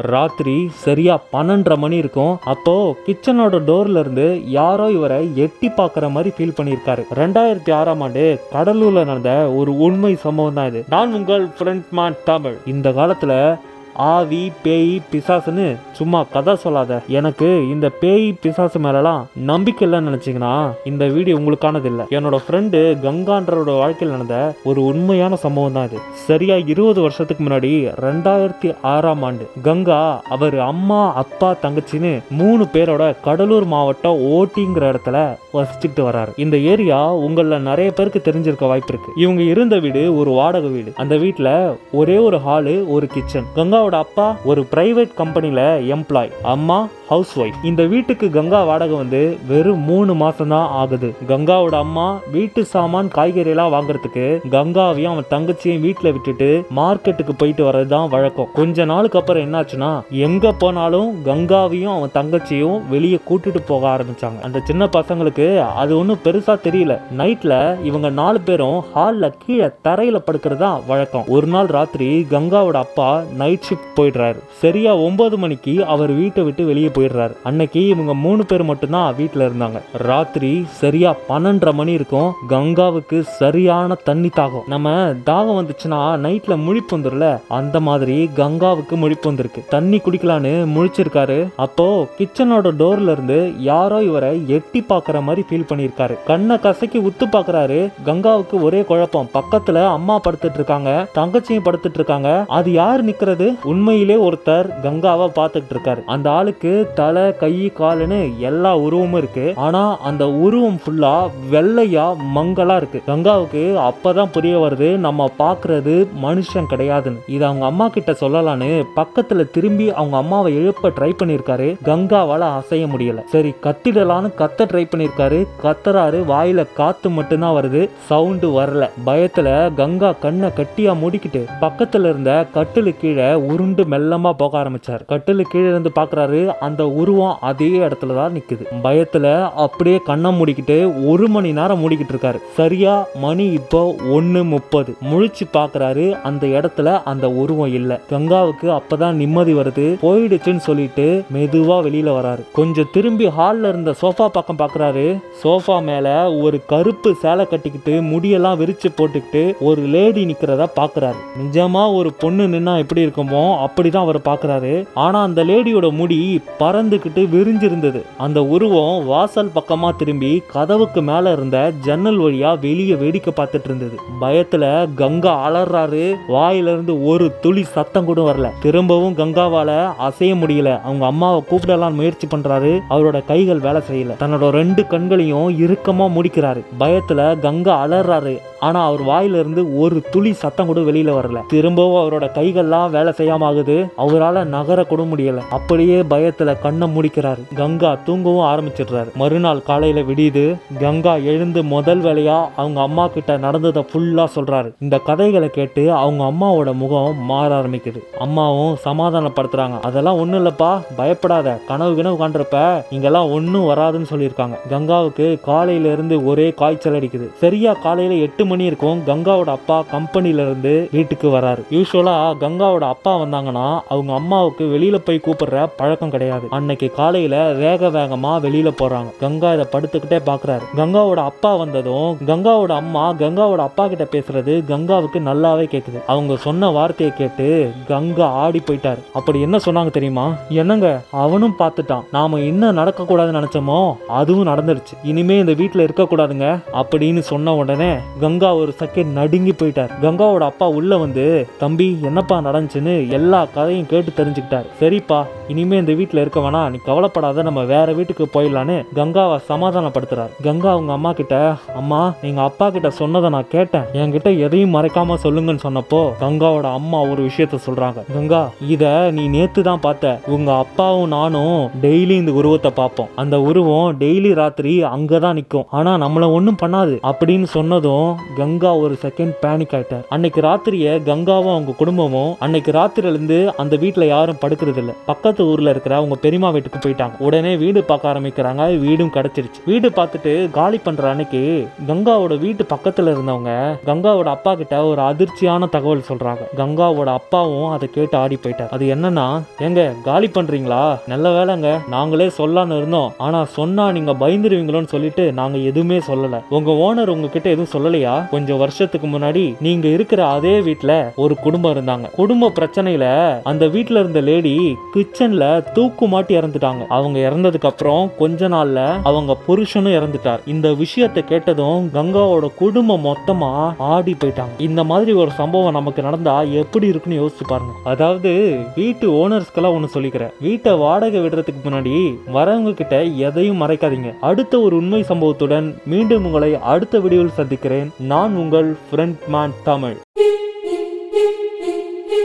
ராத்திரி சரியா பன்னெண்டரை மணி இருக்கும். அப்போ கிச்சனோட டோர்ல இருந்து யாரோ இவரை எட்டி பார்க்குற மாதிரி ஃபீல் பண்ணியிருக்காரு. ரெண்டாயிரத்தி ஆறாம் ஆண்டு கடலூர்ல நடந்த ஒரு உண்மை சம்பவம் தான் இது. நான் உங்கள் ஃப்ரெண்ட் மேன் தமிழ். இந்த காலத்தில் ஆவி பேய் பிசாசுன்னு சும்மா கதை சொல்லாத. எனக்கு இந்த பேய் பிசாசு மேலலாம் நம்பிக்கை இல்லைன்னு நினச்சிங்கன்னா இந்த வீடியோ உங்களுக்கானது இல்லை என்னோட ஃப்ரெண்டு கங்கான்றோட வாழ்க்கையில் நடந்த ஒரு உண்மையான சம்பவம் தான் இது. சரியா இருபது வருஷத்துக்கு முன்னாடி ரெண்டாயிரத்தி ஆறாம் ஆண்டு கங்கா அவர் அம்மா அப்பா தங்கச்சின்னு மூணு பேரோட கடலூர் மாவட்டம் ஓட்டிங்கிற இடத்துல வசிச்சுக்கிட்டு வராரு. இந்த ஏரியா உங்களில் நிறைய பேருக்கு தெரிஞ்சிருக்க வாய்ப்பு இருக்கு. இவங்க இருந்த வீடு ஒரு வாடகை வீடு. அந்த வீட்டில் ஒரே ஒரு ஹாலு ஒரு கிச்சன் கங்காவோட அப்பா ஒரு பிரைவேட் கம்பெனியில் எம்ப்ளாய் அம்மா ஹவுஸ் ஒய்ஃப் இந்த வீட்டுக்கு கங்கா வாடகை வந்து வெறும் மூணு மாசம் தான் ஆகுது. கங்காவோட அம்மா வீட்டு சாமான் காய்கறி எல்லாம் வாங்குறதுக்கு கங்காவையும் அவன் தங்கச்சியும் வீட்டுல விட்டுட்டு மார்க்கெட்டுக்கு போயிட்டு வர்றது தான் வழக்கம். கொஞ்ச நாளுக்கு அப்புறம் என்னாச்சுன்னா எங்க போனாலும் கங்காவையும் அவன் தங்கச்சியும் வெளியே கூட்டிட்டு போக ஆரம்பிச்சாங்க. அந்த சின்ன பசங்களுக்கு அது ஒன்றும் பெருசா தெரியல. நைட்ல இவங்க நாலு பேரும் ஹாலில் கீழே தரையில படுக்கிறது தான் வழக்கம். ஒரு நாள் ராத்திரி கங்காவோட அப்பா நைட் ஷிஃப்ட் போயிடுறாரு. சரியா ஒன்பது மணிக்கு அவர் வீட்டை விட்டு வெளியே போயிடுறாரு. அன்னைக்கு இவங்க மூணு பேர் மட்டும்தான் வீட்டில் இருந்தாங்க. ராத்திரி சரியா பன்னெண்டரை மணி இருக்கும். கங்காவுக்கு சரியான தண்ணி தாகம். நம்ம தாகம் வந்துச்சுன்னா நைட்ல முழிப்பு வந்துரும்ல? அந்த மாதிரி கங்காவுக்கு முழிப்பு வந்திருக்கு. தண்ணி குடிக்கலான்னு முழிச்சிருக்காரு. அப்போ கிச்சனோட டோர்ல இருந்து யாரோ இவரை எட்டி பார்க்குற மாதிரி ஃபீல் பண்ணியிருக்காரு. கண்ணை கசக்கி உத்து பார்க்கறாரு. கங்காவுக்கு ஒரே குழப்பம். பக்கத்துல அம்மா படுத்துட்டு இருக்காங்க. தங்கச்சியும் படுத்துட்டு இருக்காங்க. அது யார் நிக்கிறது? உண்மையிலே ஒருத்தர் கங்காவை பார்த்துட்டு இருக்காரு. அந்த ஆளுக்கு தலை கை காலுன்னு எல்லா உருவமும் இருக்கு. ஆனா அந்த உருவம் ஃபுல்லா வெள்ளையா மங்களா இருக்கு. கங்காவுக்கு அப்பதான் புரிய வருது நம்ம பாக்குறது மனுஷன் கிடையாதுன்னு. இது அவங்க அம்மா கிட்ட சொல்லலான்னு பக்கத்துல திரும்பி அவங்க அம்மாவை எழுப்ப ட்ரை பண்ணிருக்காரு. கங்காவால அசைய முடியல. சரி கத்திடலான்னு கத்த ட்ரை பண்ணிருக்காரு. கத்துறாரு வாயில காத்து மட்டும்தான் வருது. சவுண்டு வரல. பயத்துல கங்கா கண்ணை கட்டியா மூடிக்கிட்டு பக்கத்துல இருந்த கட்டிலு கீழே உருண்டு மெல்லமா போக ஆரம்பிச்சார். கட்டிலு கீழே இருந்து பாக்குறாரு. அந்த உருவம் அதே இடத்துல தான் நிக்குது. பயத்துல அப்படியே கண்ணை மூடிக்கிட்டு ஒரு மணி நேரம் மூடிக்கிட்டு இருக்காரு. சரியா மணி இப்போ ஒன்னு முப்பது. முழிச்சு பாக்குறாரு அந்த இடத்துல அந்த உருவம் இல்லை. கங்காவுக்கு அப்பதான் நிம்மதி வருது. போயிடுச்சுன்னு சொல்லிட்டு மெதுவா வெளியில வராரு. கொஞ்சம் திரும்பி ஹால்ல இருந்த சோஃபா பக்கம் பாக்குறாரு. சோஃபா மேல ஒரு கருப்பு சேலை கட்டிக்கிட்டு முடியெல்லாம் விரிச்சு போட்டுக்கிட்டு ஒரு லேடி நிக்கிறத பாக்குறாரு. நிஜமா ஒரு பொண்ணு நின்னா எப்படி இருக்குமோ அப்படிதான் அவர் பாக்குறாரு. ஆனா அந்த லேடியோட முடி பறந்துக்கிட்டு விரிஞ்சிருந்தது. அந்த உருவம் வாசல் பக்கமா திரும்பி கதவுக்கு மேல இருந்த ஜன்னல் வழியா வெளியே வேடிக்கை பார்த்துட்டு இருந்தது. பயத்துல கங்கா அலறாரு. வாயிலிருந்து ஒரு துளி சத்தம் கூட வரல. திரும்பவும் கங்காவால அசைய முடியல. அவங்க அம்மாவை கூப்பிடலாம் முயற்சி பண்றாரு. அவரோட கைகள் வேலை செய்யல. தன்னோட ரெண்டு கண்களையும் இறுக்கமா முடிக்கிறாரு. பயத்துல கங்கா அலறாரு. ஆனா அவர் வாயில இருந்து ஒரு துளி சத்தம் கூட வெளியில வரல. திரும்பவும் அவரோட கைகள்லாம் வேலை செய்யாம ஆகுது. அவரால் நகர கூட முடியல. அப்படியே பயத்துல கண்ணை முடிக்கிறாரு. கங்கா தூங்கவும் ஆரம்பிச்சிடுறாரு. மறுநாள் காலையில விடியுது. கங்கா எழுந்து முதல் வேலையா அவங்க அம்மா கிட்ட நடந்ததை ஃபுல்லா சொல்றாரு. இந்த கதைகளை கேட்டு அவங்க அம்மாவோட முகம் மாற ஆரம்பிக்குது. அம்மாவும் சமாதானப்படுத்துறாங்க. அதெல்லாம் ஒண்ணும் இல்லப்பா. பயப்படாத. கனவு கனவு காண்றப்ப இங்கெல்லாம் ஒன்றும் வராதுன்னு சொல்லியிருக்காங்க. கங்காவுக்கு காலையில இருந்து ஒரே காய்ச்சல் அடிக்குது. சரியா காலையில எட்டு மணி இருக்கும் கங்காவோட அப்பா கம்பெனில இருந்து வீட்டுக்கு வராரு. யூஸ்வலா கங்காவோட அப்பா வந்தாங்கன்னா அவங்க அம்மாவுக்கு வெளியில போய் கூப்பிடுற பழக்கம் கிடையாது. அன்னைக்கு காலையில வேக வேகமா வெளியில போறாங்க. கங்கா இதை படுத்துக்கிட்டே பாக்குறாரு. கங்காவோட அப்பா வந்ததும் கங்காவோட அம்மா கங்காவோட அப்பா கிட்ட பேசுறது கங்காவுக்கு நல்லாவே கேக்குது. அவங்க சொன்ன வார்த்தையை கேட்டு கங்கா ஆடி போயிட்டாரு. அப்படி என்ன சொன்னாங்க தெரியுமா? என்னங்க அவனும் பார்த்துட்டான். நாம என்ன நடக்க கூடாதுன்னு நினைச்சோமோ அதுவும் நடந்துருச்சு. இனிமே இந்த வீட்டுல இருக்க கூடாதுங்க அப்படின்னு சொன்ன உடனே கங்கா கங்கா ஒரு செகண்ட் நடுங்கி போயிட்டார். கங்காவோட அப்பா உள்ள வந்து தம்பி என்னப்பா நடந்துச்சுன்னு எல்லா கதையும் கேட்டு தெரிஞ்சுக்கிட்டார். சரிப்பா இனிமே இந்த வீட்டுல இருக்க வேணாம். நீ கவலைப்படாத நம்ம வேற வீட்டுக்கு போயிடலான்னு கங்காவை சமாதானப்படுத்துறாரு. கங்கா அவங்க அம்மா கிட்ட அம்மா நீங்க அப்பா கிட்ட சொன்னதை நான் கேட்டேன். என்கிட்ட எதையும் மறைக்காம சொல்லுங்கன்னு சொன்னப்போ கங்காவோட அம்மா ஒரு விஷயத்த சொல்றாங்க. கங்கா இத நீ நேத்து தான் பார்த்த. உங்க அப்பாவும் நானும் டெய்லி இந்த உருவத்தை பார்ப்போம். அந்த உருவம் டெய்லி ராத்திரி அங்கதான் நிற்கும் ஆனா நம்மள ஒன்றும் பண்ணாது. அப்படின்னு சொன்னதும் கங்கா ஒரு செகண்ட் பேனிக் ஆயிட்டார். அன்னைக்கு ராத்திரியை கங்காவும் அவங்க குடும்பமும் அன்னைக்கு ராத்திரிலேருந்து அந்த வீட்டில் யாரும் படுக்கிறது இல்லை பக்கத்து ஊரில் இருக்கிற அவங்க பெரியம்மா வீட்டுக்கு போயிட்டாங்க. உடனே வீடு பார்க்க ஆரம்பிக்கிறாங்க. வீடும் கிடைச்சிருச்சு. வீடு பார்த்துட்டு காலி பண்ணுற அன்னைக்கு கங்காவோட வீட்டு பக்கத்தில் இருந்தவங்க கங்காவோட அப்பா கிட்ட ஒரு அதிர்ச்சியான தகவல் சொல்கிறாங்க கங்காவோட அப்பாவும் அதை கேட்டு ஆடி போயிட்டார். அது என்னன்னா ஏங்க காலி பண்ணுறீங்களா நல்ல வேலைங்க. நாங்களே சொல்லான்னு இருந்தோம். ஆனால் சொன்னால் நீங்கள் பயந்துருவீங்களோன்னு சொல்லிட்டு நாங்கள் எதுவுமே சொல்லலை. உங்கள் ஓனர் உங்ககிட்ட எதுவும் சொல்லலையா? கொஞ்சம் வருஷத்துக்கு முன்னாடி நீங்க இருக்கிற அதே வீட்டுல ஒரு குடும்பம் இருந்தாங்க. குடும்ப பிரச்சனையில அந்த வீட்டுல இருந்த லேடி கிச்சன்ல தூக்கு மாட்டி இறந்துட்டாங்க. அவங்க இறந்ததுக்கு அப்புறம் கொஞ்ச நாள்ல அவங்க புருஷனும் இறந்துட்டார். இந்த விஷயத்தை கேட்டதும் கங்காவோட குடும்பம் மொத்தமா ஆடி போயிட்டாங்க. இந்த மாதிரி ஒரு சம்பவம் நமக்கு நடந்தா எப்படி இருக்குன்னு யோசிச்சு பாருங்க. அதாவது வீட்டு ஓனர்ஸ்க்கெல்லாம் ஒன்று சொல்லிக்கிறேன். வீட்டை வாடகை விடுறதுக்கு முன்னாடி வரவங்க கிட்ட எதையும் மறைக்காதீங்க. அடுத்த ஒரு உண்மை சம்பவத்துடன் மீண்டும் உங்களை அடுத்த வீடியோவில் சந்திக்கிறேன். நான் உங்கள் ஃப்ரெண்ட் மேன் தமிழ்.